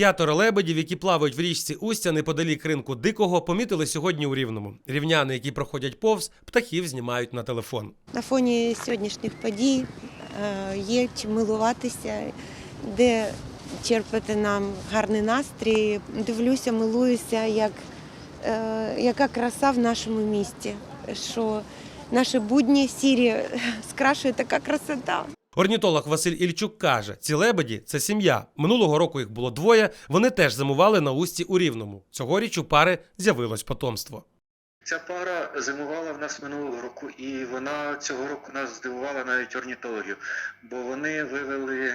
П'ятеро лебедів, які плавають в річці Устя неподалік ринку Дикого, помітили сьогодні у Рівному. Рівняни, які проходять повз, птахів знімають на телефон. На фоні сьогоднішніх подій е, є чим милуватися, де черпати нам гарний настрій. Дивлюся, милуюся, як, е, яка краса в нашому місті, що наші будні сірі скрашує така красота. Орнітолог Василь Ільчук каже: ці лебеді це сім'я. Минулого року їх було двоє. Вони теж зимували на усті у Рівному. Цьогоріч у пари з'явилось потомство. Ця пара зимувала в нас минулого року, і вона цього року нас здивувала навіть орнітологів, бо вони вивели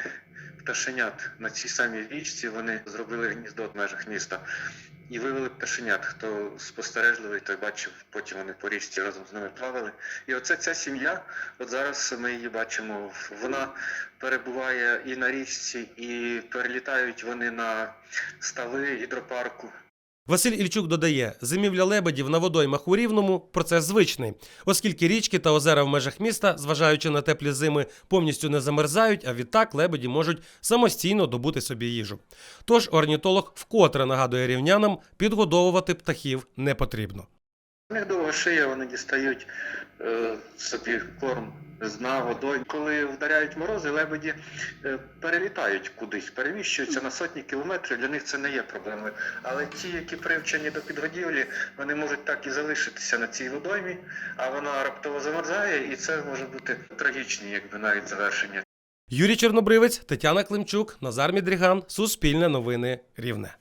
пташенят на цій самій річці. Вони зробили гніздо в межах міста і вивели пташенят. Хто спостережливий, той бачив, потім вони по річці разом з ними плавали. І оце ця сім'я. От зараз ми її бачимо. Вона перебуває і на річці, і перелітають вони на стави гідропарку. Василь Ільчук додає, зимівля лебедів на водоймах у Рівному процес звичний, оскільки річки та озера в межах міста, зважаючи на теплі зими, повністю не замерзають, а відтак лебеді можуть самостійно добути собі їжу. Тож орнітолог вкотре нагадує рівнянам, підгодовувати птахів не потрібно. У них шия, вони дістають е, собі корм з дна водою. Коли вдаряють морози, лебеді е, перелітають кудись, переміщуються на сотні кілометрів. Для них це не є проблемою. Але ті, які привчені до підгодівлі, вони можуть так і залишитися на цій водоймі, а вона раптово замерзає, і це може бути трагічні, якби навіть завершення Юрій Чорнобривець, Тетяна Климчук, Назар Мідріган, Суспільне новини Рівне.